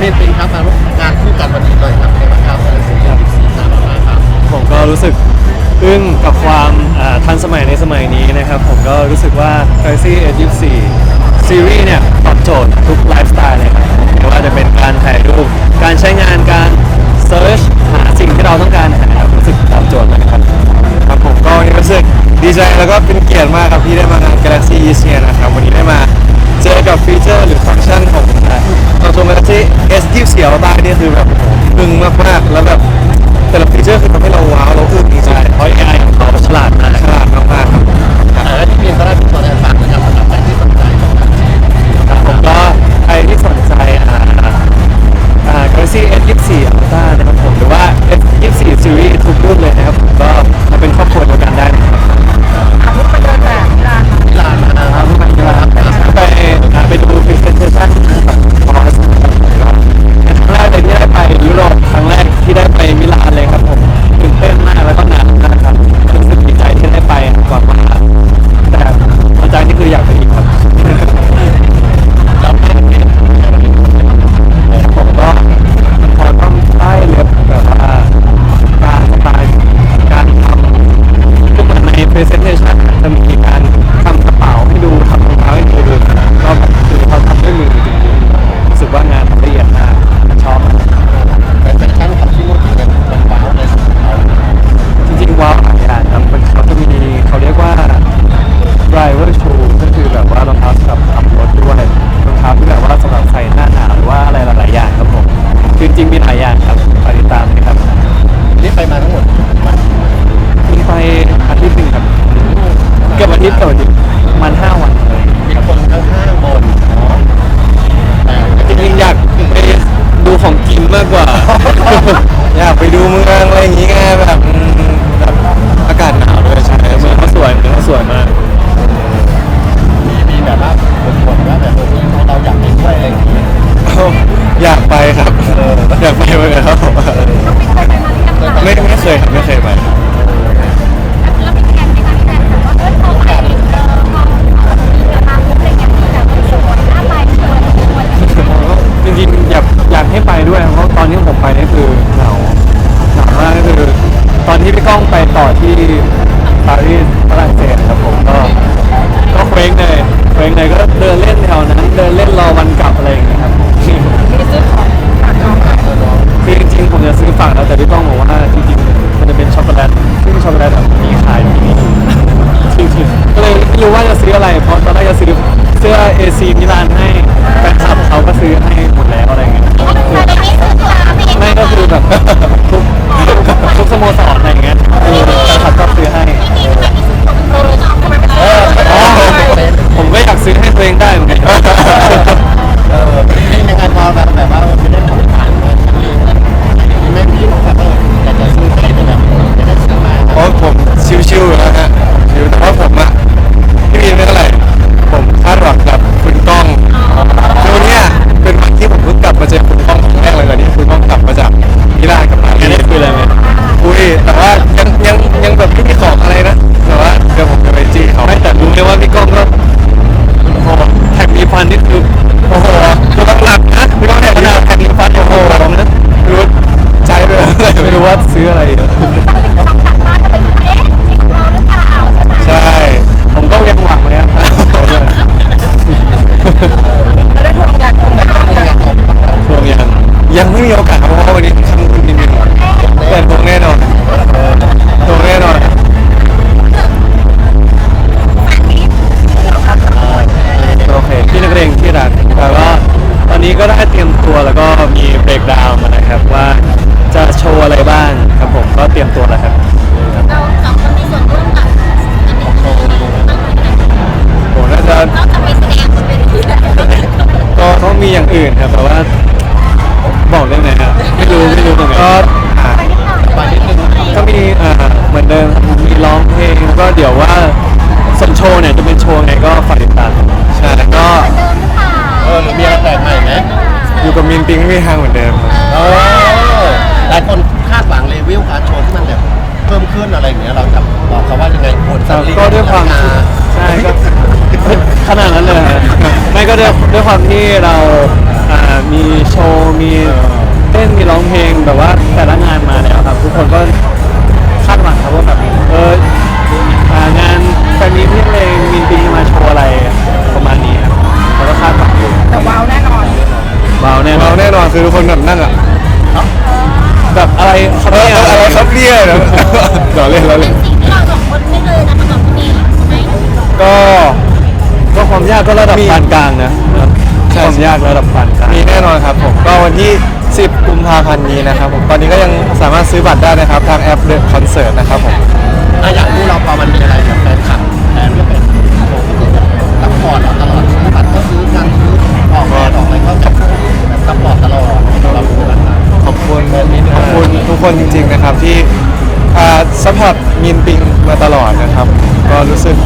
เมนเป็นครับมาร่วมงานคู่กันวันนี้เลยครับในวันครับวันที่14ตามมาครับผมก็รู้สึกอึ้งกับความทันสมัยในสมัยนี้นะครับ ผมก็รู้สึกว่า Galaxy A24 ซีรีส์เนี่ยตอบโจทย์ทุกไลฟ์สไตล์ คือแบบดึงมากๆแล้วแบบแต่ละฟีเจอร์คือทำให้เราากไปดูเมืองอะไรอย่างงี้ и find it ื่นครับแต่ว่าบอกได้ไหมฮะไม่รู้ไม่รู้ตรงไหนก็อ่าก็มีอ่าเหมือนเดิมครับมีร้องเพลงก็เดี๋ยวว่าส่วนโชว์เนี่ยจะเป็นโชว์ไงก็ฝากติดตามใช่แล้วก็เออหรือมีอะไรแปลกใหม่ไหมอยู่กับมินปิงไม่ห่างเหมือนเดิมคเออหลายคนคาดหวังเลเวลการโชว์ที่มันแบบเพิ่มขึ้นอะไรอย่างเงี้ยเราจะบอกเขาว่ายังไงคนแต่ก็ด้วยความใช่ก็ขนาดนั้นเลยไม่ก็ด้วยด้วยความที่เรา มีโชว์มีเต้นมีร้องเพลงแบบว่าแต่ละงานมาแล้วครับ ทุกคนก็คาดหวังครับว่าแบบเอองานแฟนมีพื่อนเพลงมีนตี้มาโชว์อะไรประมาณนี้ครับแล้วก็คาดหวังอยู่แต่ว้าวแน่นอนว้าวแน่นอเรานแน่นอนคือทุกคนแบบนั่งอะแบบอะไรครับเนี่ย อะไรครับเนี่ยเดี๋ยวเราเล่นเราเล่นองคล้ใก็ก็ความยากก็ระดับปานกลางนะ ความยากระดับปานกลางมีแน่นอนครับผมก็วันที่ 10 กุมภาพันธ์นี้นะครับผมตอนนี้ก็ยังสามารถซื้อบัตรได้นะครับทางแอปเดอะคอนเสิร์ตนะครับผมอะอย่างคู่เราพอมันมีอะไรแบบแฟนคลับแฟนก็เป็นโชว์ก็คือแบบซัพพอร์ตเราตลอดซื้อบัตรก็ซื้อกันซื้อออกงานออกอะไรก็แบบซัพพอร์ตตลอดเราเป็นราคาขอบคุณขอบคุณทุกคนจริงๆนะครับที่อ่าซัพพอร์ตมินปิงมาตลอดนะครับ ก็รู้สึก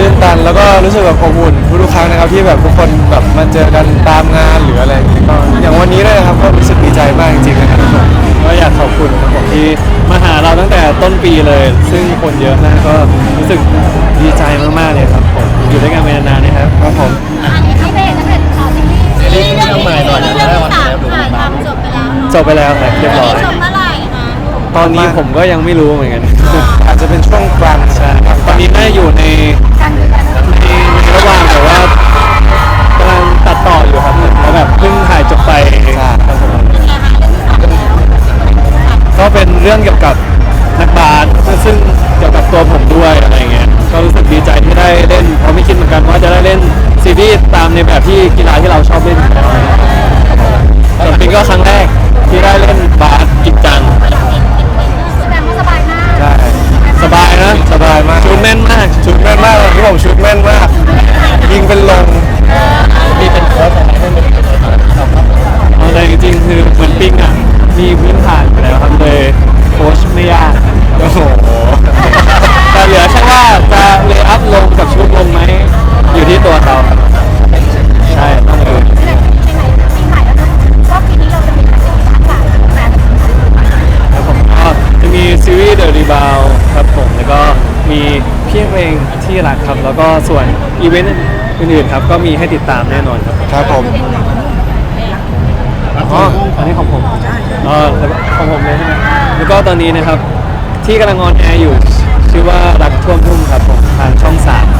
ตื่นตัน แล้วก็รู้สึกแบบอบอุ่นทุกๆครั้งนะครับที่แบบทุกคนแบบมาเจอกันตามงานหรืออะไรอย่างเงี้ยก็อย่างวันนี้ด้วยนะครับก็รู้สึกดีใจมากจริงๆนะครับก็อยากขอบคุณครับผมที่มาหาเราตั้งแต่ต้นปีเลย ซึ่งคนเยอะมากก็รู้สึกดีใจมากๆเลยครับผมอยู่ด้วยกันมานานๆนะครับครับผมอันนี้ให้เบรกตั้งแต่ต่อซีรีส์ซีรีส์เรื่องนี้ซีรีส์เรื่องที่สามถ่ายทำจบไปแล้วเนาะจบไปแล้วครับเรียบร้อยจบเมื่อไหร่นะตอนนี้ผมก็ยังไม่รู้เหมือนกัน อาจจะเป็นช่วงกลางใช่ครับตอ นี้น่าอยู่ในการดูแลเรื่องในระหว่างแบบว่ากำลังตัดต่ออยู่ครับแล้วแบบเพิ่งถ่ายจบไปครับผมก็เป็นเรื่องเกี่ยวกับนักบาสซึ่งเกี่ยวกับตัวผมด้วยอะไรเงี้ยก็รู้สึกดีใจที่ได้เล่นเพราะไม่คิดเหมือนกันว่าจะได้เล่นซีรีส์ตามในแบบที่กีฬาที่เราชอบเล่นอยู่แล้วส่วนปิงก็ครั้งแรกที่ได้เล่นบาสจริงจัง สบายนะสบายมากชุดแน่นมากชุดแม่นมากเลยที่ผมชุดแม่นมาก ยิงเป็นลงมีเป็นโค้ชอะไรไม่เป็นโค้ชอะไรเราครับเอาแต่จริงๆคือเหมือนปิงอะมีพื้นฐาน แล้วก็ส่วนอีเวนต์อื่นๆครับก็มีให้ติดตามแน่นอนครับครับผมอ๋ออันนี้ของผมอ๋อแล้วก็ของผมเลยใช่ไหมแล้วก็ตอนนี้นะครับที่กำลังออนแอร์อยู่ ชื่อว่ารักท่วมทุ่มครับผมทางช่องสามครับ